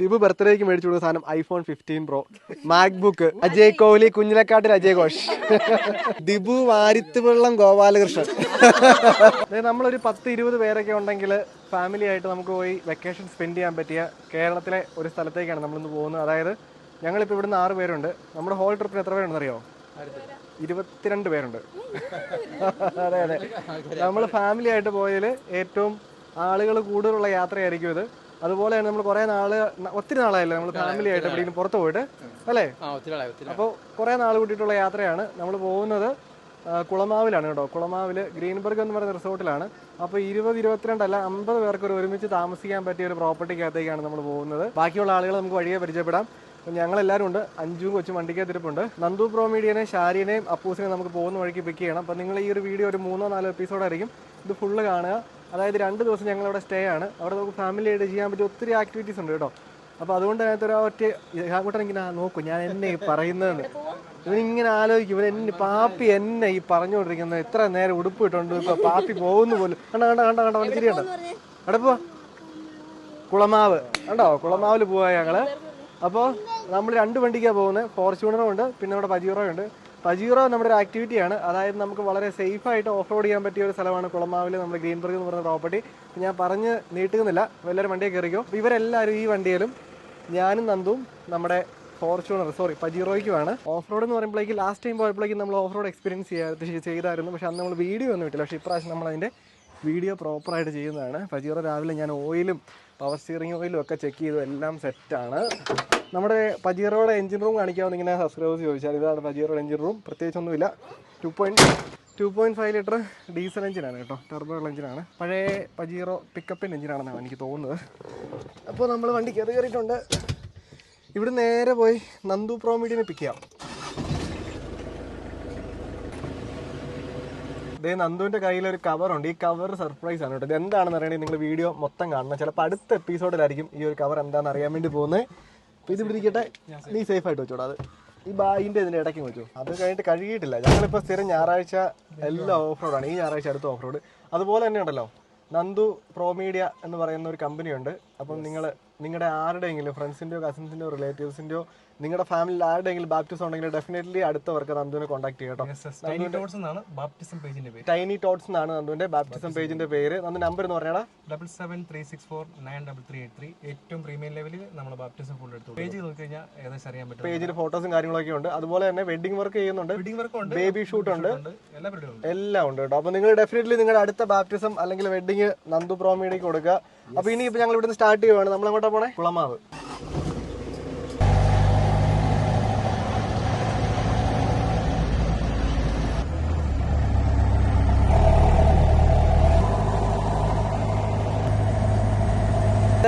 ദിബു ബർത്ത്ഡേക്ക് മേടിച്ചു കൊടുത്ത സാധനം iPhone fifteen pro. MacBook Ajay Kohli കുഞ്ഞിലക്കാട്ടിൽ Ajay Ghosh. Dibu വാരിത്ത് വെള്ളം ഗോപാലകൃഷ്ണൻ നമ്മളൊരു പത്ത് ഇരുപത് പേരൊക്കെ ഉണ്ടെങ്കിൽ ഫാമിലി ആയിട്ട് നമുക്ക് പോയി വെക്കേഷൻ സ്പെൻഡ് ചെയ്യാൻ പറ്റിയ കേരളത്തിലെ ഒരു സ്ഥലത്തേക്കാണ് നമ്മളിന്ന് പോകുന്നത്. അതായത് ഞങ്ങളിപ്പോൾ ഇവിടുന്ന് ആറ് പേരുണ്ട്. നമ്മുടെ ഹോൾ ട്രിപ്പിന് എത്ര പേരുണ്ടെന്ന് അറിയോ? ഇരുപത്തിരണ്ട് പേരുണ്ട്. അതെ അതെ. നമ്മൾ ഫാമിലി ആയിട്ട് പോയതിൽ ഏറ്റവും ആളുകൾ കൂടുതലുള്ള യാത്രയായിരിക്കും ഇത്. അതുപോലെ തന്നെ നമ്മൾ കുറെ നാൾ ഒത്തിരി നാളായല്ലേ നമ്മൾ ഫാമിലി ആയിട്ട് എവിടെയെങ്കിലും പുറത്ത് പോയിട്ട് അല്ലേ? അപ്പോൾ കുറേ നാൾ കൂട്ടിയിട്ടുള്ള യാത്രയാണ്. നമ്മൾ പോകുന്നത് കുളമാവിലാണ് കേട്ടോ. കുളമാവിൽ ഗ്രീൻബർഗ് എന്ന് പറയുന്ന റിസോർട്ടിലാണ്. അപ്പോൾ ഇരുപത് ഇരുപത്തിരണ്ടല്ല അമ്പത് പേർക്ക് ഒരു ഒരുമിച്ച് താമസിക്കാൻ പറ്റിയ ഒരു പ്രോപ്പർട്ടിക്കകത്തേക്കാണ് നമ്മൾ പോകുന്നത്. ബാക്കിയുള്ള ആളുകൾ നമുക്ക് വഴിയെ പരിചയപ്പെടാം. ഞങ്ങൾ ഞങ്ങളെല്ലാവരും ഉണ്ട്. അഞ്ചും കൊച്ചും വണ്ടിക്കകത്തിരിപ്പുണ്ട് നന്ദു പ്രോ മീഡിയനെയും ഷാരിനെയും അപ്പൂസിനെയും നമുക്ക് പോകുന്ന വഴിക്ക് പിക്ക് ചെയ്യണം. അപ്പോൾ നിങ്ങൾ ഈ ഒരു വീഡിയോ ഒരു മൂന്നോ നാലോ എപ്പിസോഡായിരിക്കും ഇത് ഫുള്ള് കാണുക. അതായത് രണ്ട് ദിവസം ഞങ്ങൾ അവിടെ സ്റ്റേ ആണ്. അവിടെ നമുക്ക് ഫാമിലിയായിട്ട് ചെയ്യാൻ പറ്റിയ ഒത്തിരി ആക്ടിവിറ്റീസ് ഉണ്ട് കേട്ടോ. അപ്പോൾ അതുകൊണ്ട് അതിനകത്ത് ഒരു ഒറ്റ അങ്ങോട്ട് ഇങ്ങനെ നോക്കൂ ഞാൻ എന്നെ ഈ പറയുന്നതെന്ന്. ഇവനിങ്ങനെ ആലോചിക്കും ഇവൻ എന്നെ പാപ്പി എന്നെ ഈ പറഞ്ഞുകൊണ്ടിരിക്കുന്നത് ഇത്ര നേരം ഉടുപ്പ് ഇട്ടുണ്ട് ഇപ്പൊ പാപ്പി പോകുന്നു പോലും. കണ്ട കണ്ട കണ്ട കണ്ട അവന് തിരിയണ്ട അവിടെ പോവാ കുളമാവ്. കണ്ടോ കുളമാവിൽ പോവാ ഞങ്ങൾ. അപ്പോൾ നമ്മൾ രണ്ട് വണ്ടിക്കാണ് പോകുന്നത്. ഫോർച്യൂണറും ഉണ്ട് പിന്നെ നമ്മുടെ പതിയുറവുണ്ട് ഉണ്ട്. പജീറോ നമ്മുടെ ഒരു ആക്ടിവിറ്റിയാണ് അതായത് നമുക്ക് വളരെ സേഫ് ആയിട്ട് ഓഫ് റോഡ് ചെയ്യാൻ പറ്റിയ ഒരു സ്ഥലമാണ് കുളമാവിൽ നമ്മുടെ ഗ്രീൻബർഗ് എന്ന് പറഞ്ഞ പ്രോപ്പർട്ടി ഞാൻ പറഞ്ഞ് നീട്ടുന്നില്ല. എല്ലാവരും വണ്ടിയെ കയറിക്കോ. ഇവരെല്ലാവരും ഈ വണ്ടിയിലും ഞാനും നന്ദും നമ്മുടെ ഫോർച്യൂണർ സോറി പജീറോയ്ക്കുമാണ് ഓഫ് റോഡ് എന്ന് പറയുമ്പോഴേക്കും ലാസ്റ്റ് ടൈം പോയപ്പോഴേക്കും നമ്മൾ ഓഫ് റോഡ് എക്സ്പീരിയൻസ് ചെയ്യാ ചെയ്തായിരുന്നു. പക്ഷെ അന്ന് നമ്മൾ വീഡിയോ ഒന്നും ഇട്ടില്ല. പക്ഷേ ഇപ്രാവശ്യം നമ്മളതിന്റെ വീഡിയോ പ്രോപ്പറായിട്ട് ചെയ്യുന്നതാണ്. പജീറോ രാവിലെ ഞാൻ ഓയിലും പവർ സ്റ്റിയറിംഗ് ഓയിലും ഒക്കെ ചെക്ക് ചെയ്തു എല്ലാം സെറ്റാണ് നമ്മുടെ പജീറോയുടെ എഞ്ചിൻ റൂം കാണിക്കാമെന്ന് ഇങ്ങനെ സബ്സ്ക്രൈബേഴ്സ് ചോദിച്ചാൽ? ഇതാണ് പജീറോയുടെ എഞ്ചിൻ റൂം പ്രത്യേകിച്ചൊന്നുമില്ല. Two point two point five litre diesel എഞ്ചിനാണ് കേട്ടോ. ടർബോ എഞ്ചിനാണ് പഴയ പജീറോ പിക്കപ്പിന്റെ എഞ്ചിനാണെന്നാണ് എനിക്ക് തോന്നുന്നത്. അപ്പോൾ നമ്മൾ വണ്ടി കയറി കയറിയിട്ടുണ്ട്. ഇവിടെ നേരെ പോയി നന്ദു പ്രോമീഡിനെ പിക്ക് ചെയ്യാം. ദേ നന്ദുവിന്റെ കയ്യിൽ ഒരു കവർ ഉണ്ട്. ഈ കവർ സർപ്രൈസ് ആണ് കേട്ടോ. ഇത് എന്താണെന്ന് അറിയണമെങ്കിൽ നിങ്ങൾ വീഡിയോ മൊത്തം കാണണം. ചിലപ്പോൾ അടുത്ത എപ്പിസോഡിലായിരിക്കും ഈ ഒരു കവർ എന്താണെന്ന് അറിയാൻ വേണ്ടി പോകുന്നത്. അപ്പോൾ ഇത് പിടിക്കട്ടെ. നീ സേഫ് ആയിട്ട് വെച്ചോടാ. അത് ഈ ബാഗിന്റെ ഇതിന്റെ ഇടയ്ക്ക് വെച്ചു. അത് കഴിഞ്ഞിട്ട് കഴുകിയിട്ടില്ല. ഞങ്ങളിപ്പോൾ സ്ഥിരം ഞായറാഴ്ച എല്ലാം ഓഫ് റോഡാണ് ഈ ഞായറാഴ്ച അടുത്ത ഓഫ് റോഡ് അതുപോലെ തന്നെ ഉണ്ടല്ലോ. നന്ദു പ്രോമീഡിയ എന്ന് പറയുന്ന ഒരു കമ്പനിയുണ്ട് അപ്പം നിങ്ങൾ നിങ്ങളുടെ ആരുടെയെങ്കിലും ഫ്രണ്ട്സിന്റെയോ കസിൻസിന്റെയോ റിലേറ്റീവ്സിന്റെയോ നിങ്ങളുടെ ഫാമിലിയിൽ ആരുടെയെങ്കിലും ബാപ്റ്റിസം ഉണ്ടെങ്കിൽ ഡെഫിനറ്റ്ലി അടുത്ത വർക്ക് നന്ദുവിനെ കോൺടാക്ട് ചെയ്യട്ടോ ടൈനി ടോട്ട്സ് എന്നാണ് നന്ദുവിന്റെ ബാപ്റ്റിസം പേജിന്റെ പേര്. നന്ദു നമ്പർ എന്ന് പറഞ്ഞാൽ double seven three six four nine double three eight three ഏറ്റവും പ്രീമിയം ലെവലിൽ നമ്മൾ ബാപ്റ്റിസം ഫുൾ എടുത്തു പേജ് നോക്കി കഴിഞ്ഞാൽ ഏകദേശം അറിയാൻ പറ്റും. പേജിൽ ഫോട്ടോസും കാര്യങ്ങളൊക്കെ ഉണ്ട്. അതുപോലെ തന്നെ വെഡിങ് വർക്ക് ചെയ്യുന്നുണ്ട്. വെഡിങ് വർക്ക് ഉണ്ട്. ബേബി ഷൂട്ട് ഉണ്ട്. എല്ലാം ഉണ്ട്. കേട്ടോ. അപ്പൊ നിങ്ങൾ ഡെഫിനറ്റ്ലി നിങ്ങളുടെ അടുത്ത ബാപ്റ്റിസം അല്ലെങ്കിൽ വെഡിങ് നന്ദു പ്രോമിയിലേക്ക് കൊടുക്കുക. അപ്പൊ ഇനി ഇപ്പൊ ഞങ്ങൾ ഇവിടുന്ന് സ്റ്റാർട്ട് ചെയ്യുവാണ്. നമ്മൾ അങ്ങോട്ടാ പോണേ? കുളമാവ്.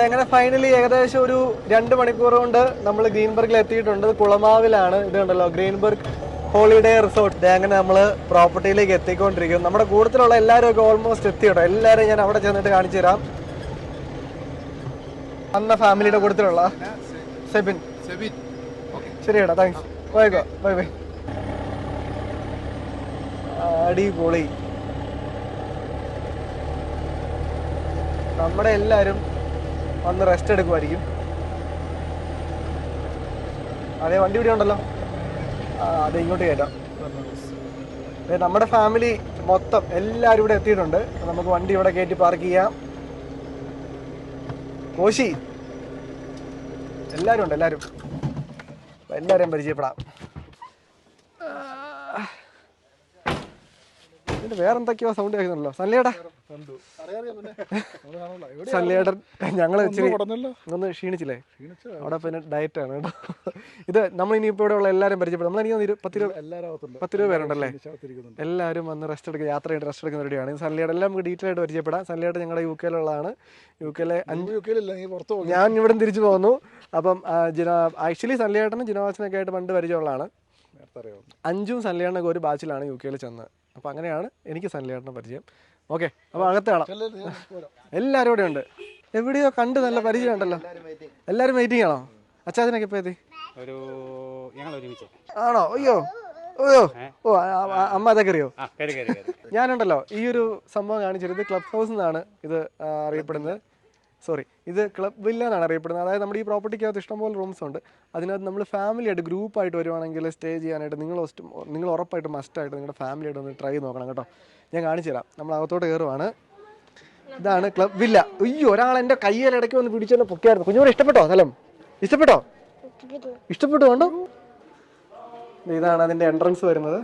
അങ്ങനെ ഫൈനലി ഏകദേശം ഒരു രണ്ട് മണിക്കൂർ കൊണ്ട് നമ്മൾ ഗ്രീൻബർഗിൽ എത്തിയിട്ടുണ്ട്. കുളമാവിലാണ്. ഇത് കണ്ടല്ലോ ഗ്രീൻബർഗ് ഹോളിഡേ റിസോർട്ട് അങ്ങനെ നമ്മൾ പ്രോപ്പർട്ടിയിലേക്ക് എത്തിക്കൊണ്ടിരിക്കും നമ്മുടെ കൂടുതലുള്ള എല്ലാവരും ഒക്കെ ഓൾമോസ്റ്റ് എത്തി കേട്ടോ. എല്ലാവരും ഞാൻ അവിടെ ചെന്നിട്ട് കാണിച്ചു തരാം. അന്ന ഫാമിലിയുടെ കൂട്ടത്തിലുള്ള സെബിൻ. ശരി കേട്ടോ താങ്ക്സ് പോയേക്കോ ബൈ ബൈ അടിപൊളി. നമ്മുടെ എല്ലാവരും വന്ന് റെസ്റ്റ് എടുക്കുമായിരിക്കും. അതെ വണ്ടി ഇവിടെ ഉണ്ടല്ലോ. അതെ ഇങ്ങോട്ട് കയറ്റാം. നമ്മുടെ ഫാമിലി മൊത്തം എല്ലാവരും ഇവിടെ എത്തിയിട്ടുണ്ട്. നമുക്ക് വണ്ടി ഇവിടെ കയറ്റി പാർക്ക് ചെയ്യാം. കോശി എല്ലാവരും ഉണ്ട് എല്ലാവരും എല്ലാവരെയും പരിചയപ്പെടാം. ഇതിന് വേറെന്തൊക്കെയോ സൗണ്ട് കേൾക്കുന്നുണ്ടല്ലോ. സല്ലേടൻ ഞങ്ങൾ ഒന്ന് ക്ഷീണിച്ചില്ലേ? അവിടെ പിന്നെ ഡയറ്റ് ആണ് കേട്ടോ. ഇത് നമ്മൾ ഇനിയിപ്പോ ഇവിടെ ഉള്ള എല്ലാവരും പരിചയപ്പെടും. നമ്മൾ എനിക്ക് പത്ത് രൂപ പത്ത് രൂപ പേരുണ്ടല്ലേ? എല്ലാവരും വന്ന് റെസ്റ്റ് എടുക്കുക യാത്ര ചെയ്ത് റെസ്റ്റ് എടുക്കുന്ന റെഡിയാണ് സല്ലിയുടെ എല്ലാം നമുക്ക് ഡീറ്റെയിൽ ആയിട്ട് പരിചയപ്പെടാം. സല്ലിയുടെ ഞങ്ങളുടെ യു കെയിലുള്ളതാണ് യു കെയിലെ അഞ്ച് ഞാൻ ഇവിടെ തിരിച്ചു പോകുന്നു. അപ്പം ആക്ച്വലി സല്ലിയേട്ടനും ജിനവാസനൊക്കെ ആയിട്ട് പണ്ട് പരിചയമുള്ളതാണ്. അഞ്ചും സല്ലിയേട്ടനൊക്കെ ഒരു ബാച്ചിലാണ് യു കെയിൽ ചെന്നത് അപ്പം അങ്ങനെയാണ് എനിക്ക് സല്ലിയേട്ടനെ പരിചയം. ഓക്കെ അപ്പോൾ അകത്ത് കാണാം. എല്ലാവരും ഇവിടെ ഉണ്ട്. എവിടെയോ കണ്ട് നല്ല പരിചയം ഉണ്ടല്ലോ. എല്ലാവരും വെയിറ്റിംഗ് ആണോ? അച്ചാച്ചനൊക്കെ ഇപ്പോൾ എത്തി? ഒരു ഞങ്ങൾ ഒരുമിച്ച്. ആണോ? അയ്യോ ഓയോ ഓ അമ്മ അതൊക്കെ അറിയോ? ഞാനുണ്ടല്ലോ ഈ ഒരു സംഭവം കാണിച്ചത് ക്ലബ് ഹൗസ് എന്നാണ് ഇത് അറിയപ്പെടുന്നത്. സോറി ഇത് ക്ലബ് വില്ല എന്നാണ് അറിയപ്പെടുന്നത്. അതായത് നമ്മുടെ ഈ പ്രോപ്പർട്ടിക്ക് പ്രോപ്പർട്ടിക്കകത്ത് ഇഷ്ടംപോലെ റൂംസ് ഉണ്ട്. അതിനകത്ത് നമ്മൾ ഫാമിലി ആയിട്ട് ഗ്രൂപ്പായിട്ട് വരുവാണെങ്കിൽ സ്റ്റേ ചെയ്യാനായിട്ട് നിങ്ങൾ നിങ്ങൾ ഉറപ്പായിട്ട് മസ്റ്റായിട്ട് നിങ്ങളുടെ ഫാമിലിയായിട്ട് ഒന്ന് ട്രൈ നോക്കണം കേട്ടോ. ഞാൻ കാണിച്ചു തരാം. നമ്മൾ അകത്തോട്ട് കയറുവാണ്. ഇതാണ് ക്ലബ് വില്ല അയ്യോ ഒരാൾ എന്റെ കയ്യിൽ ഇടയ്ക്ക് വന്ന് പിടിച്ചെന്നെ പൊക്കിയായിരുന്നു. കുഞ്ഞുമോനെ ഇഷ്ടപ്പെട്ടോ സ്ഥലം? ഇഷ്ടപ്പെട്ടോ? ഇഷ്ടപ്പെട്ടു കണ്ടോ? ഇതാണ് അതിന്റെ എൻട്രൻസ് വരുന്നത്.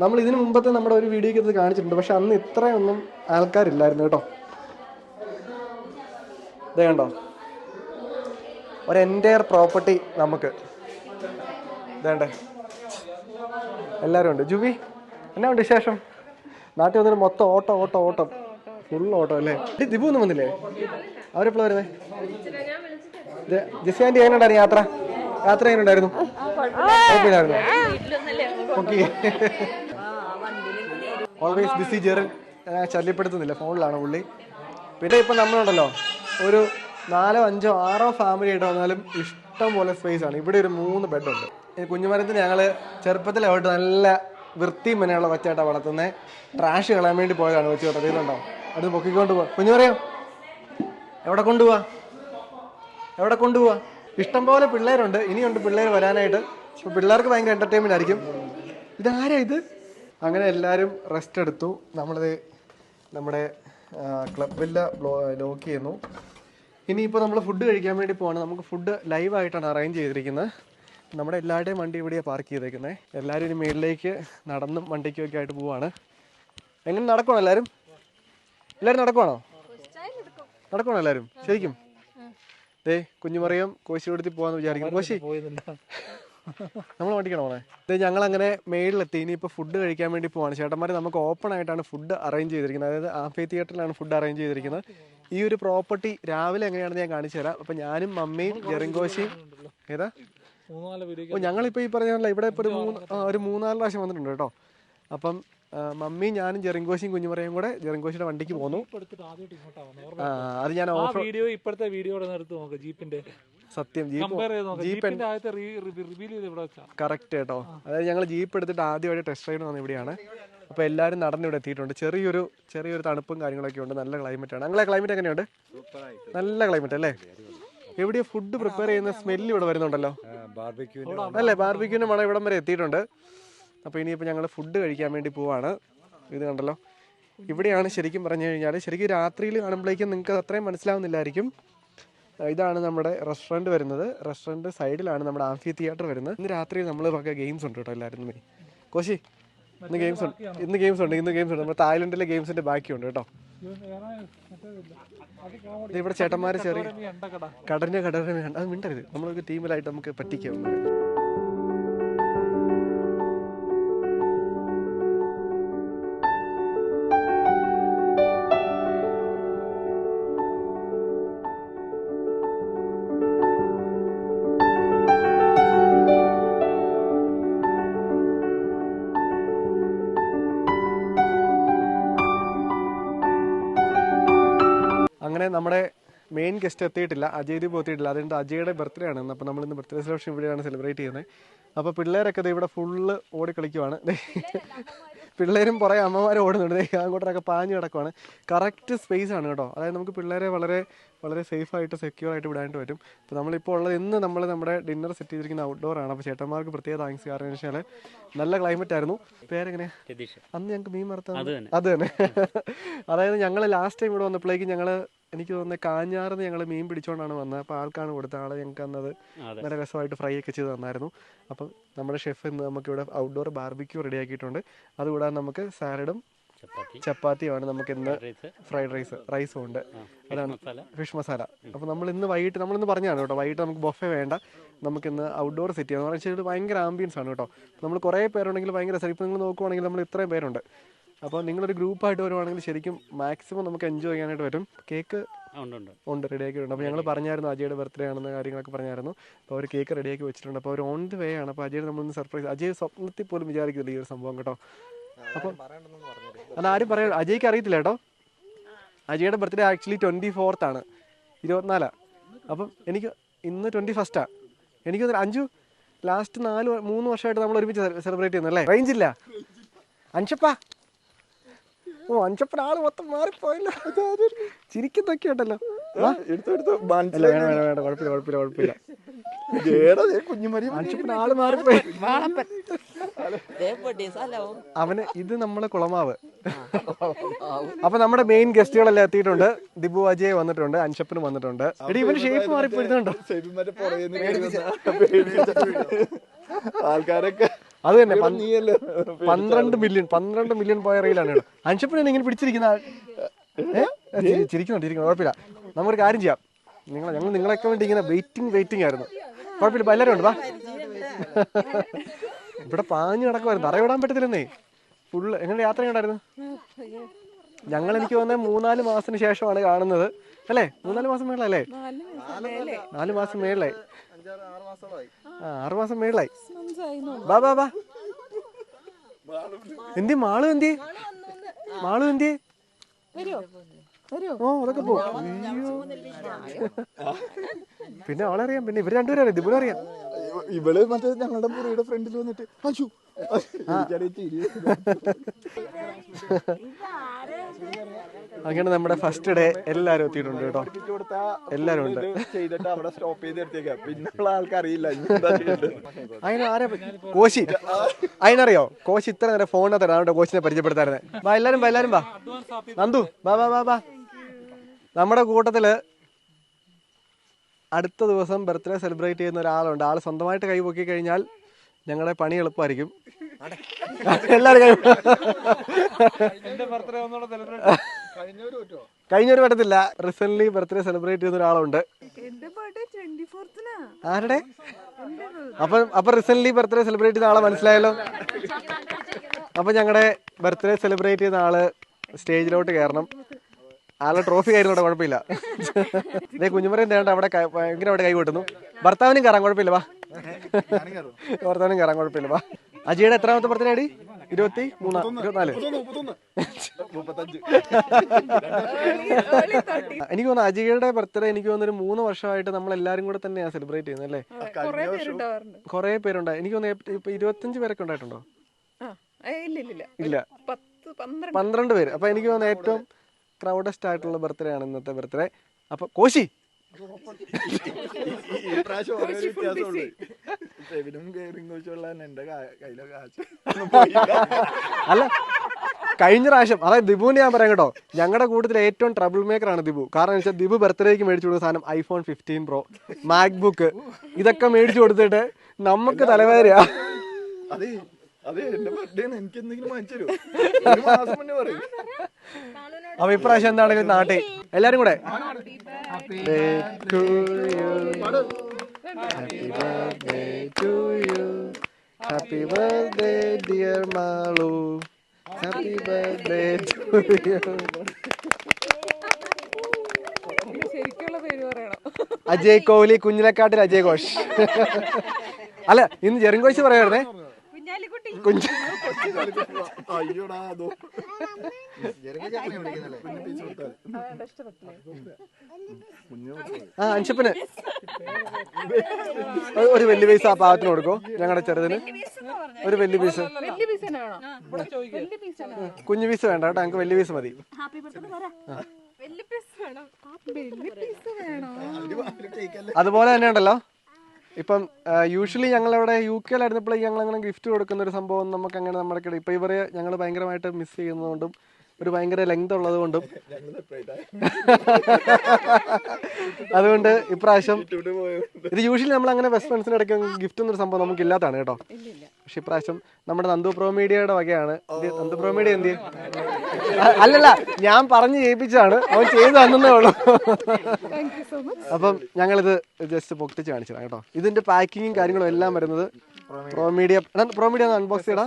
നമ്മൾ ഇതിന് മുമ്പത്തെ നമ്മുടെ ഒരു വീഡിയോയ്ക്ക് ഇത് കാണിച്ചിട്ടുണ്ട്. പക്ഷെ അന്ന് ഇത്രയൊന്നും ആൾക്കാരില്ലായിരുന്നു കേട്ടോ. ഇതേ കണ്ടോ? ഒരു എന്റയർ പ്രോപ്പർട്ടി നമുക്ക്. ഇതേണ്ടേ എല്ലാവരും ഉണ്ട്. ജുബി എന്നാ ഉണ്ട് വിശേഷം? നാട്ടിൽ വന്നിട്ട് മൊത്തം ഓട്ടം ഓട്ടം ഓട്ടം. ഫുൾ ഓട്ടം അല്ലേ? ദിപു ദിബു ഒന്നും വന്നില്ലേ? അവരെപ്പോഴും വരുന്നേ? ജിസി ജെസ്സി ആന്റി എങ്ങനെയുണ്ടായിരുന്നു യാത്ര? യാത്ര എങ്ങനെയുണ്ടായിരുന്നു? ഓക്കെ. Always busy Jerin. ശല്യപ്പെടുത്തുന്നില്ല ഫോണിലാണ് പുള്ളി. പിന്നെ ഇപ്പം നമ്മളുണ്ടല്ലോ ഒരു നാലോ അഞ്ചോ ആറോ ഫാമിലി ആയിട്ട് വന്നാലും ഇഷ്ടം പോലെ സ്പേസ് ആണ്. ഇവിടെ ഒരു മൂന്ന് ബെഡുണ്ട് കുഞ്ഞുമരത്തിന് ഞങ്ങൾ ചെറുപ്പത്തിലായിട്ട് നല്ല വൃത്തിയും മെനയുള്ള വച്ചായിട്ടാണ് വളർത്തുന്നത് ട്രാഷ് കളയാൻ വേണ്ടി പോയതാണ് കൊച്ചു കേട്ടോ. ഇതുണ്ടോ അത് പൊക്കിക്കൊണ്ട് പോവാ. കുഞ്ഞു പറയോ. എവിടെ കൊണ്ടുപോവാ? എവിടെ കൊണ്ടുപോവാ? ഇഷ്ടം പോലെ പിള്ളേരുണ്ട്. ഇനിയുണ്ട് പിള്ളേർ വരാനായിട്ട്. അപ്പോൾ പിള്ളേർക്ക് ഭയങ്കര എന്റർടൈൻമെന്റ് ആയിരിക്കും. ഇതാരാ ഇത്? അങ്ങനെ എല്ലാവരും റെസ്റ്റ് എടുത്തു. നമ്മളിത് നമ്മുടെ ക്ലബില്ല ലോക്ക് ചെയ്യുന്നു. ഇനിയിപ്പോൾ നമ്മൾ ഫുഡ് കഴിക്കാൻ വേണ്ടി പോവാണ്. നമുക്ക് ഫുഡ് ലൈവായിട്ടാണ് അറേഞ്ച് ചെയ്തിരിക്കുന്നത്. നമ്മുടെ എല്ലാവരുടെയും വണ്ടി ഇവിടെയാണ് പാർക്ക് ചെയ്തേക്കുന്നത് എല്ലാവരും ഇനി മേളിലേക്ക് നടന്നും വണ്ടിക്കും ഒക്കെ ആയിട്ട് പോവാണ്. എങ്ങനെ നടക്കുവാണോ എല്ലാവരും? എല്ലാവരും നടക്കുവാണോ? നടക്കുവാണോ എല്ലാവരും? ശരിക്കും? ദേ കുഞ്ഞുമറിയം കോശി കൊടുത്തി പോവാന്ന് വിചാരിക്കുന്നു. കോശി നമ്മൾ വണ്ടിക്കണോ ഇത് ഞങ്ങൾ അങ്ങനെ മേളിലെത്തി. ഇനിയിപ്പോൾ ഫുഡ് കഴിക്കാൻ വേണ്ടി പോവാണ്. ചേട്ടന്മാർ നമുക്ക് ഓപ്പൺ ആയിട്ടാണ് ഫുഡ് അറേഞ്ച് ചെയ്തിരിക്കുന്നത്. അതായത് ആംഫി തിയേറ്ററിലാണ് ഫുഡ് അറേഞ്ച് ചെയ്തിരിക്കുന്നത്. ഈ ഒരു പ്രോപ്പർട്ടി രാവിലെ എങ്ങനെയാണെന്ന് ഞാൻ കാണിച്ചു തരാം അപ്പം ഞാനും മമ്മിയും ജെറിങ്കോശിയും ഏതാ? ഓ ഞങ്ങളിപ്പോൾ ഈ പറഞ്ഞ ഇവിടെ ഇപ്പോൾ ഒരു മൂന്ന് ഒരു മൂന്നാൽ പ്രാവശ്യം വന്നിട്ടുണ്ട് കേട്ടോ. അപ്പം മമ്മി ഞാനും ജെറിങ്കോശിയും കുഞ്ഞുമറയും കൂടെ ജെറിങ്കോശിയുടെ വണ്ടിക്ക് പോന്നു. അത് ഞാൻ ഓഫ് വീഡിയോ ഇപ്പോഴത്തെ വീഡിയോ എടുത്ത് നോക്ക് ജീപ്പിന്റെ. സത്യം ജീപ്പ് ജീപ്പ് കറക്റ്റ് കേട്ടോ. അതായത് ഞങ്ങൾ ജീപ്പ് എടുത്തിട്ട് ആദ്യമായിട്ട് ടെസ്റ്റ് റൈഡ് വന്ന ഇവിടെയാണ്. അപ്പോൾ എല്ലാവരും നടന്ന് ഇവിടെ എത്തിയിട്ടുണ്ട്. ചെറിയൊരു ചെറിയൊരു തണുപ്പും കാര്യങ്ങളൊക്കെ ഉണ്ട്. നല്ല ക്ലൈമറ്റ് ആണ്. ഞങ്ങളെ ക്ലൈമറ്റ് എങ്ങനെയുണ്ട്? നല്ല ക്ലൈമറ്റ് അല്ലേ? എവിടെയോ ഫുഡ് പ്രിപ്പയർ ചെയ്യുന്ന സ്മെല്ല് ഇവിടെ വരുന്നുണ്ടല്ലോ. അല്ലേ ബാർബിക്യൂവിന് മണം ഇവിടം വരെ എത്തിയിട്ടുണ്ട്. അപ്പോൾ ഇനിയിപ്പോൾ ഞങ്ങൾ ഫുഡ് കഴിക്കാൻ വേണ്ടി പോവാണ്. ഇത് കണ്ടല്ലോ. ഇവിടെയാണ് ശരിക്കും പറഞ്ഞു കഴിഞ്ഞാൽ ശരിക്കും രാത്രിയിൽ കാണുമ്പോഴേക്കും നിങ്ങൾക്ക് അത്രയും മനസ്സിലാവുന്നില്ലായിരിക്കും. ഇതാണ് നമ്മുടെ റെസ്റ്റോറന്റ് വരുന്നത്. റെസ്റ്റോറന്റ് സൈഡിലാണ് നമ്മുടെ ആംഫി തിയേറ്റർ വരുന്നത്. ഇന്ന് രാത്രി നമ്മൾ ഒക്കെ ഗെയിംസ് ഉണ്ട് കേട്ടോ എല്ലാവരും കോശി ഇന്ന് ഗെയിംസ് ഉണ്ട്. ഇന്ന് ഗെയിംസ് ഉണ്ട് ഇന്ന് ഗെയിംസ് ഉണ്ട്. നമ്മുടെ തായ്ലൻഡിലെ ഗെയിംസിന്റെ ബാക്കിയുണ്ട് കേട്ടോ. ഇവിടെ ചേട്ടന്മാരെ ചെറിയ കടലിന് കടലിന് വേണ്ട അത് മിണ്ടരുത്. നമ്മളൊരു ടീമിലായിട്ട് നമുക്ക് പറ്റിക്കാം. മെയിൻ ഗസ്റ്റ് എത്തിയിട്ടില്ല അജയ് ദീപ് എത്തിയിട്ടില്ല അതുകൊണ്ട് അജയുടെ ബർത്ത്ഡേ ആണ് അപ്പം അപ്പോൾ നമ്മൾ ഇന്ന് ബർത്ത്ഡേ സെലിബ്രേഷൻ ഇവിടെയാണ് സെലിബ്രേറ്റ് ചെയ്യുന്നത്. അപ്പോൾ പിള്ളേരൊക്കെ ഇവിടെ ഫുള്ള് ഓടി കളിക്കുവാണ് ദേ പിള്ളേരും പുറകെ അമ്മമാരും ഓടുന്നുണ്ട്. അങ്ങോട്ടൊക്കെ പാഞ്ഞു കിടക്കുവാണ്. കറക്റ്റ് സ്പേസ് ആണ് കേട്ടോ. അതായത് നമുക്ക് പിള്ളേരെ വളരെ വളരെ സേഫ് ആയിട്ട് സെക്യൂർ ആയിട്ട് വിടാനായിട്ട് പറ്റും. അപ്പോൾ നമ്മളിപ്പോൾ ഉള്ളത് ഇന്ന് നമ്മൾ നമ്മുടെ ഡിന്നർ സെറ്റ് ചെയ്തിരിക്കുന്ന ഔട്ട്ഡോർ ആണ്. അപ്പോൾ ചേട്ടന്മാർക്ക് പ്രത്യേക താങ്ക്സ് കാരണം വെച്ചാൽ നല്ല ക്ലൈമറ്റ് ആയിരുന്നു. പേരെങ്ങനെ? അന്ന് ഞങ്ങൾക്ക് മീൻ മറത്തത് അത് തന്നെ. അതായത് ഞങ്ങൾ ലാസ്റ്റ് ടൈം ഇവിടെ വന്നപ്പോഴേക്കും ഞങ്ങൾ എനിക്ക് തോന്നുന്നത് കാഞ്ഞാറിന്ന് ഞങ്ങൾ മീൻ പിടിച്ചുകൊണ്ടാണ് വന്നത്. അപ്പോൾ ആൾക്കാണ് കൊടുത്ത ആളെ ഞങ്ങൾക്ക് അന്നത് നല്ല രസമായിട്ട് ഫ്രൈ ഒക്കെ ചെയ്ത് തന്നായിരുന്നു. അപ്പം നമ്മുടെ ഷെഫ് ഇന്ന് നമുക്ക് ഇവിടെ ഔട്ട്ഡോർ ബാർബിക്യൂ റെഡിയാക്കിയിട്ടുണ്ട് അതുകൂടാതെ നമുക്ക് സാലഡും ചപ്പാത്തി. ചപ്പാത്തിയുമാണ് നമുക്ക് ഇന്ന് ഫ്രൈഡ് റൈസ് റൈസും ഉണ്ട്. അതാണ് ഫിഷ് മസാല അപ്പോൾ നമ്മൾ ഇന്ന് വൈകിട്ട് നമ്മൾ ഇന്ന് പറഞ്ഞാണ് കേട്ടോ വൈകിട്ട് നമുക്ക് ബൊഫെ വേണ്ട. നമുക്ക് ഇന്ന് ഔട്ട്ഡോർ സെറ്റ് ചെയ്യാം എന്ന് പറഞ്ഞാൽ ഭയങ്കര ആംബിയൻസ് ആണ് കേട്ടോ. നമ്മൾ കുറേ പേരുണ്ടെങ്കിൽ ഭയങ്കര രസം. ഇപ്പോൾ നിങ്ങൾ നോക്കുവാണെങ്കിൽ നമ്മൾ ഇത്രയും പേരുണ്ട്. അപ്പോൾ നിങ്ങളൊരു ഗ്രൂപ്പായിട്ട് വരുവാണെങ്കിൽ ശരിക്കും മാക്സിമം നമുക്ക് എൻജോയ് ചെയ്യാനായിട്ട് പറ്റും. കേക്ക് ഉണ്ട് ഉണ്ട്. ഉണ്ട് അപ്പോൾ ഞങ്ങൾ പറഞ്ഞായിരുന്നു അജയുടെ ബർത്ത്ഡേ ആണെന്ന് കാര്യങ്ങളൊക്കെ പറഞ്ഞായിരുന്നു. അപ്പോൾ അവർ കേക്ക് റെഡിയാക്കി വെച്ചിട്ടുണ്ട്. അപ്പോൾ അവർ ഓൺ ദി വേ ആണ്. അപ്പോൾ അജയ് നമ്മളൊന്ന് സർപ്രൈസ് അജയ് സ്വപ്നത്തിൽ പോലും വിചാരിക്കില്ല ഈ ഒരു സംഭവം കേട്ടോ. അപ്പോൾ അത് ആരും പറയാ അജയ്ക്ക് അറിയത്തില്ല കേട്ടോ. അജയുടെ ബർത്ത്ഡേ ആക്ച്വലി ട്വന്റി ഫോർത്ത് ആണ്. ഇരുപത്തിനാലാ. അപ്പം എനിക്ക് ഇന്ന് ട്വന്റി ഫസ്റ്റാണ് എനിക്ക് അഞ്ചു ലാസ്റ്റ് നാല് മൂന്ന് വർഷമായിട്ട് നമ്മൾ ഒരുമിച്ച് സെലിബ്രേറ്റ് ചെയ്യുന്നല്ലേ റേഞ്ച് ഇല്ല. അഞ്ചപ്പാ ഓ അഞ്ചപ്പൻ ആൾ മൊത്തം മാറിപ്പോയല്ലോ. ചിരിക്കുന്നൊക്കെ ഉണ്ടല്ലോ അവന് ഇത് നമ്മളെ കുളമാവ്. അപ്പൊ നമ്മുടെ മെയിൻ ഗസ്റ്റുകളെല്ലാം എത്തിയിട്ടുണ്ട്. ദിബു അജയ് വന്നിട്ടുണ്ട് അൻഷപ്പിന് വന്നിട്ടുണ്ട്. എടി ഇവന് ഷേപ്പ് പുറകെ ആൾക്കാരൊക്കെ അത് തന്നെ. പന്ത്രണ്ട് മില്യൺ പന്ത്രണ്ട് മില്യൺ പോയ റീലാണ് കേട്ടോ. അൻഷപ്പിനെ ഇങ്ങനെ പിടിച്ചിരിക്കുന്ന ചിരിക്കുന്നുണ്ട് ഇരിക്കുന്നു കുഴപ്പമില്ല. നമുക്കൊരു കാര്യം ചെയ്യാം. നിങ്ങൾ ഞങ്ങൾ നിങ്ങളൊക്കെ വേണ്ടി ഇങ്ങനെ വെയിറ്റിംഗ് വെയിറ്റിംഗ് ആയിരുന്നു. കുഴപ്പമില്ല ഇപ്പൊ എല്ലാവരും ഉണ്ട് വാ. ഇവിടെ പാഞ്ഞു നടക്കുമായിരുന്നു തറവിടാൻ പറ്റത്തില്ലെന്നേ. ഫുള്ള് എങ്ങനെ യാത്ര ഉണ്ടായിരുന്നു? ഞങ്ങൾ എനിക്ക് തോന്നുന്നത് മൂന്നാൽ മാസത്തിന് ശേഷമാണ് കാണുന്നത്. അല്ലേ? മൂന്നാൽ മാസം മേളല്ലേ? നാല് മാസം മേളിലായി ആ ആറ് മാസം മേളായി ബാ ബാ ബാ. എന്തി മാളു എന്തി മാളു എന്തി ഓ അതൊക്കെ പോ. പിന്നെ അവളറിയാം. അറിയാം പിന്നെ ഇവർ രണ്ടുപേരും അറിയാം. ഇവൾ മറ്റേ ഞങ്ങളുടെ മുറിയുടെ ഫ്രണ്ടിൽ വന്നിട്ട് അശു അങ്ങനെ നമ്മുടെ ഫസ്റ്റ് ഡേ എല്ലാരും എത്തിയിട്ടുണ്ട് കേട്ടോ. എല്ലാരും ഉണ്ട്. ചെയ്തിട്ട് അവിടെ സ്റ്റോപ്പ് ചെയ്ത് എടുത്തേക്കാം പിന്നുള്ള ആൾക്കറിയില്ല ആരെ കോശി. അതിനറിയോ? കോശി ഇത്ര നേരം ഫോണിനകത്ത് അവിടെ കോശിനെ പരിചയപ്പെടുത്താറുണ്ട് വാ എല്ലാരും വാ എല്ലാരും വാ. നന്ദു വാ വാ വാ വാ. നമ്മുടെ കൂട്ടത്തിൽ അടുത്ത ദിവസം ബർത്ത്ഡേ സെലിബ്രേറ്റ് ചെയ്യുന്ന ഒരാളുണ്ട്. ആൾ സ്വന്തമായിട്ട് കൈ പൊക്കി കഴിഞ്ഞാൽ ഞങ്ങളുടെ പണി എളുപ്പമായിരിക്കും. എല്ലാവരും കഴിഞ്ഞൊരു പറ്റത്തില്ല. റീസെന്റ് ബർത്ത്ഡേ സെലിബ്രേറ്റ് ചെയ്യുന്ന ഒരാളുണ്ട് ആരുടെ? അപ്പൊ അപ്പൊ റീസെന്റ് ബർത്ത്ഡേ സെലിബ്രേറ്റ് ചെയ്ത ആളെ മനസ്സിലായല്ലോ? അപ്പൊ ഞങ്ങളുടെ ബർത്ത്ഡേ സെലിബ്രേറ്റ് ചെയ്യുന്ന ആൾ സ്റ്റേജിലോട്ട് കയറണം ആളെ ട്രോഫി കയറുന്നോട്ടെ കുഴപ്പമില്ല. കുഞ്ഞുമറിയും തേണ്ട അവിടെ ഭയങ്കര അവിടെ കൈ കൊട്ടുന്നു. ഭർത്താവിനും കയറാൻ കുഴപ്പമില്ല വാ. ഭർത്താവിനും കയറാൻ കുഴപ്പമില്ല. വാ. അജിയുടെ എത്രാമത്തെ ബർത്ത്ഡേ അടി ഇരുപത്തി മൂന്ന് ഇരുപത്തിനാല്. എനിക്ക് തോന്നുന്നു അജിയുടെ ബർത്ത്ഡേ എനിക്ക് തോന്നുന്നു ഒരു മൂന്ന് വർഷമായിട്ട് നമ്മൾ എല്ലാരും കൂടെ തന്നെയാണ് സെലിബ്രേറ്റ് ചെയ്യുന്നത് അല്ലേ? കൊറേ പേരുണ്ട് കുറെ പേരുണ്ടായി. എനിക്ക് തോന്നുന്നു ഇപ്പൊ ഇരുപത്തഞ്ച് പേരൊക്കെ ഉണ്ടായിട്ടുണ്ടോ? ആ ഇല്ല. പന്ത്രണ്ട്. പേര്. അപ്പൊ എനിക്ക് തോന്നുന്നു ഏറ്റവും ക്രൗഡസ്റ്റ് ആയിട്ടുള്ള ബർത്ത്ഡേ ആണ് ഇന്നത്തെ ബർത്ത്ഡേ അപ്പൊ കോശി ഈ പ്രാവശ്യം ഓരോ വ്യത്യാസമുള്ളൂ. കയറിങ് എന്റെ കയ്യിലെ കാശ്. അല്ല കഴിഞ്ഞ പ്രാവശ്യം അതായത് ദിബുവിനെ ഞാൻ പറയാം കേട്ടോ. ഞങ്ങളുടെ കൂട്ടത്തിൽ ഏറ്റവും ട്രബിൾ മേക്കർ ആണ് ദിബു. കാരണം വെച്ചാൽ ദിബു ബർത്ത്ഡേക്ക് മേടിച്ചു കൊടുത്ത സാധനം ഐഫോൺ ഫിഫ്റ്റീൻ പ്രോ മാക്ബുക്ക് ഇതൊക്കെ മേടിച്ചു കൊടുത്തിട്ട് നമുക്ക് തലവേദനയാ. അതെ അതെ എന്റെ ബർത്ത്ഡേ എനിക്ക് എന്തെങ്കിലും വാങ്ങിച്ചു ഒരു മാസം മുന്നേ പറയും. അപ്പൊ ഇപ്രാവശ്യം എന്താണെങ്കിലും നാട്ടിൽ? എല്ലാരും കൂടെ? Happy birthday dear Malu happy birthday പറയണം. അജയ് കോഹ്ലി കുഞ്ഞിലക്കാട്ടിൽ അജയ് ഘോഷ്. അല്ല ഇന്ന് ജെറിൻ ഘോഷ് പറയായിരുന്നേ? കുഞ്ഞാലിക്കുട്ടി. കുഞ്ഞ് അയ്യോടാ അതോ. ആ അൻഷപ്പിന്. ഒരു- ഒരു വലിയ പീസ് ആ പാവത്തിന് കൊടുക്കോ ഞങ്ങളുടെ ചെറുതിന്. ഒരു വലിയ പീസ്. കുഞ്ഞു പീസ് വേണ്ട കേട്ടോ ഞങ്ങൾക്ക് വലിയ പീസ് മതി. വലിയ പീസ് വേണം വലിയ പീസ് വേണോ. അതുപോലെ തന്നെ ഉണ്ടല്ലോ. ഇപ്പം യൂഷ്വലി ഞങ്ങൾ അവിടെ യു കെയിലായിരുന്നപ്പോഴേക്ക് ഞങ്ങൾ അങ്ങനെ ഗിഫ്റ്റ് കൊടുക്കുന്ന ഒരു സംഭവം നമുക്ക് അങ്ങനെ നമ്മുടെ ഇടയിൽ ഇപ്പൊ ഇവരെ ഞങ്ങൾ ഭയങ്കരമായിട്ട് മിസ് ചെയ്യുന്നതുകൊണ്ടും ഒരു ഭയങ്കര ലെങ്ത് ഉള്ളത് കൊണ്ടും അതുകൊണ്ട് ഇപ്രാവശ്യം ഇത് യൂഷ്വലി നമ്മൾ അങ്ങനെ ബെസ്റ്റ് ഫ്രണ്ട്സിന് ഇടയ്ക്ക് ഗിഫ്റ്റ് എന്നൊരു സംഭവം നമുക്ക് ഇല്ലാത്തതാണ് കേട്ടോ പക്ഷെ ഇപ്രാവശ്യം നമ്മുടെ നന്ദു പ്രോ മീഡിയയുടെ വകയാണ് നന്ദു പ്രോ മീഡിയ എന്ത് ചെയ്യും? അല്ലല്ല ഞാൻ പറഞ്ഞു ചെയ്യിപ്പിച്ചതാണ് അവൻ ചെയ്തു തന്നേ ഉള്ളൂ അപ്പം ഞങ്ങളിത് ജസ്റ്റ് പൊട്ടിച്ച് കാണിച്ചതാണ് കേട്ടോ ഇതിന്റെ പാക്കിങ്ങും കാര്യങ്ങളും എല്ലാം വരുന്നത് pro media pro media unbox ചെയ്യടാ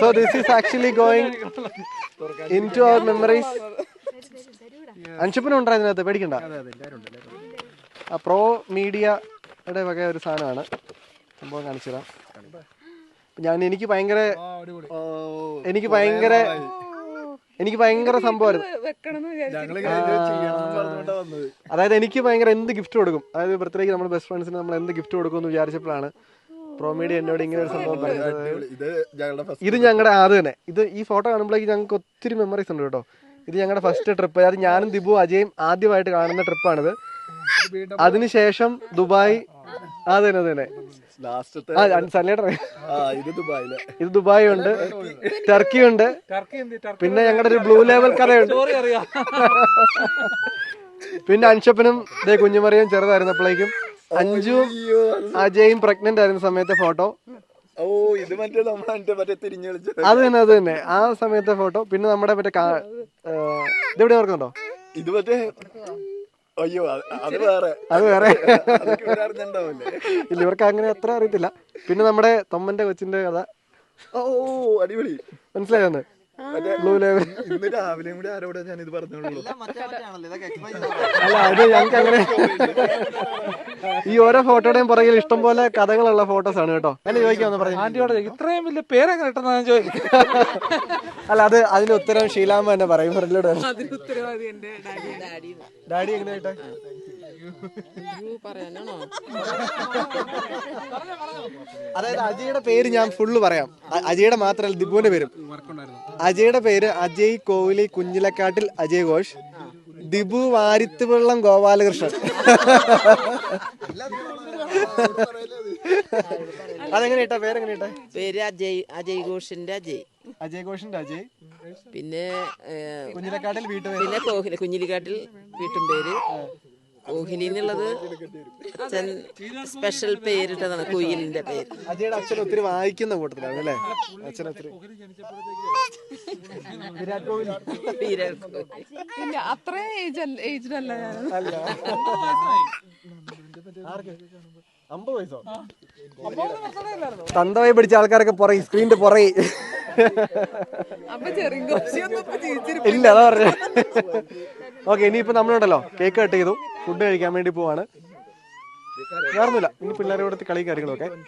so this is actually going into our memories അൻഷപ്പനും ഉണ്ടായിരുന്നു അതിനകത്ത് പേടിക്കണ്ട ആ പ്രോ മീഡിയയുടെ വക ഒരു സാധനമാണ്. സംഭവം കാണിച്ചു തരാം ഞാൻ എനിക്ക് ഭയങ്കര എനിക്ക് ഭയങ്കര എനിക്ക് ഭയങ്കര സംഭവമായിരുന്നു. അതായത് എനിക്ക് ഭയങ്കര എന്ത് ഗിഫ്റ്റ് കൊടുക്കും? അതായത് ബർത്ത്ഡേക്ക് നമ്മുടെ ബെസ്റ്റ് ഫ്രണ്ട്സിന് നമ്മൾ എന്ത് ഗിഫ്റ്റ് കൊടുക്കും എന്ന് വിചാരിച്ചപ്പോഴാണ് പ്രോ എന്നോട് ഇങ്ങനെ ഒരു സംഭവം പറഞ്ഞത്. ഇത് ഞങ്ങളുടെ ഫസ്റ്റ് ഇത് ഞങ്ങളുടെ അത് തന്നെ. ഇത് ഈ ഫോട്ടോ കാണുമ്പോഴേക്ക് ഞങ്ങൾക്ക് ഒത്തിരി മെമ്മറീസ് ഉണ്ട് കേട്ടോ. ഇത് ഞങ്ങളുടെ ഫസ്റ്റ് ട്രിപ്പ് അതായത് ഞാനും ദിബു അജയും ആദ്യമായിട്ട് കാണുന്ന ട്രിപ്പാണിത് അതിനുശേഷം ദുബായ്. അതെ അതെ ഇത് ദുബായ് ഉണ്ട് ടർക്കി ഉണ്ട്. ടർക്കി എന്ത്? ടർക്കി പിന്നെ ഞങ്ങളുടെ ഒരു ബ്ലൂ ലെവൽ കഥയുണ്ട്. പിന്നെ അൻഷപ്പനും ദേ കുഞ്ഞുമറിയും ചെറുതായിരുന്നപ്പോഴേക്കും അഞ്ചും അജയും പ്രഗ്നന്റ് ആയിരുന്ന സമയത്തെ ഫോട്ടോ ഓ ഇത് മറ്റേ മറ്റേ തിരിഞ്ഞു കളിച്ചത്. അത് തന്നെ അത് തന്നെ. ആ സമയത്തെ ഫോട്ടോ പിന്നെ നമ്മുടെ മറ്റേ ഇതെവിടെ ഓർക്കുന്നുണ്ടോ? ഇത് മറ്റേ അയ്യോ അത് അത് വേറെ. അത് വേറെ. ഇല്ല ഇവർക്ക് അങ്ങനെ അത്ര അറിയത്തില്ല. പിന്നെ നമ്മുടെ തൊമ്മന്റെ കൊച്ചിന്റെ കഥ. ഓ അടിപൊളി. ലെവൽ ഇന്ന് രാവിലെയും കൂടി ആരോടാ ഞാൻ ഇത് പറഞ്ഞോളൂ അല്ല അത് ഞങ്ങൾക്ക് അങ്ങനെ ഈ ഓരോ ഫോട്ടോയുടെയും പുറകിൽ ഇഷ്ടം പോലെ കഥകളുള്ള ഫോട്ടോസ് ആണ് കേട്ടോ അങ്ങനെ ചോദിക്കാന്ന് പറഞ്ഞു ആന്റിയോട് ഇത്രയും വലിയ പേരെങ്ങനെ കിട്ടുന്ന ഞാൻ ചോദിക്കും. അല്ല അത് അതിന് ഉത്തരം ഷീലാമ്മ തന്നെ പറയും ഡാഡി. എങ്ങനെ എങ്ങനെയായിട്ട് പറയാനാണോ അതായത് അജയുടെ പേര് ഞാൻ ഫുള്ള് പറയാം. അജയുടെ മാത്രമല്ല ദിബുവിന്റെ പേരും. അജയുടെ പേര് അജയ് കോഹ്ലി കുഞ്ഞിലക്കാട്ടിൽ അജയ് ഘോഷ്. ദിബു വാരിത്തുവെള്ളം ഗോപാലകൃഷ്ണൻ. അതെങ്ങനെ ഇട്ടാ? പേരെങ്ങനെ ഇട്ടാ? പേര് അജയ് അജയ് ഘോഷിന്റെ അജയ്. അജയ് ഘോഷിന്റെ അജയ്. പിന്നെ കുഞ്ഞിലക്കാട്ടിൽ വീട്ടു പിന്നെ കോഹ്ലി കുഞ്ഞിലിക്കാട്ടിൽ വീട്ടും പേര്. കോഹ്ലി എന്നുള്ളത് അച്ഛൻ സ്പെഷ്യൽ പേരിട്ടതാണ് കുയിലിന്റെ പേര്. അജയുടെ അച്ഛൻ ഒത്തിരി വായിക്കുന്ന കൂട്ടത്തിലാണ് അല്ലേ? അച്ഛൻ ഒത്തിരി വിരാട് കോഹ്ലി. വിരാട് കോഹ്ലി. ഇല്ല അത്രയും ഏജ് ഏജ്ഡ് അല്ല അമ്പത് വയസ്സോ? തന്തവായി പിടിച്ച ആൾക്കാരൊക്കെ പുറകെ സ്ക്രീനിന്റെ പുറകെ. ഇല്ല അതാ പറഞ്ഞ. ഓക്കെ ഇനിയിപ്പോ നമ്മളുണ്ടല്ലോ. കേക്ക് കട്ട് ചെയ്തു. ഫുഡ് കഴിക്കാൻ വേണ്ടി പോവാണ്. വേറൊന്നുമില്ല. ഇനി പിള്ളേരെ കൊടുത്ത് കളി കാര്യങ്ങളൊക്കെ.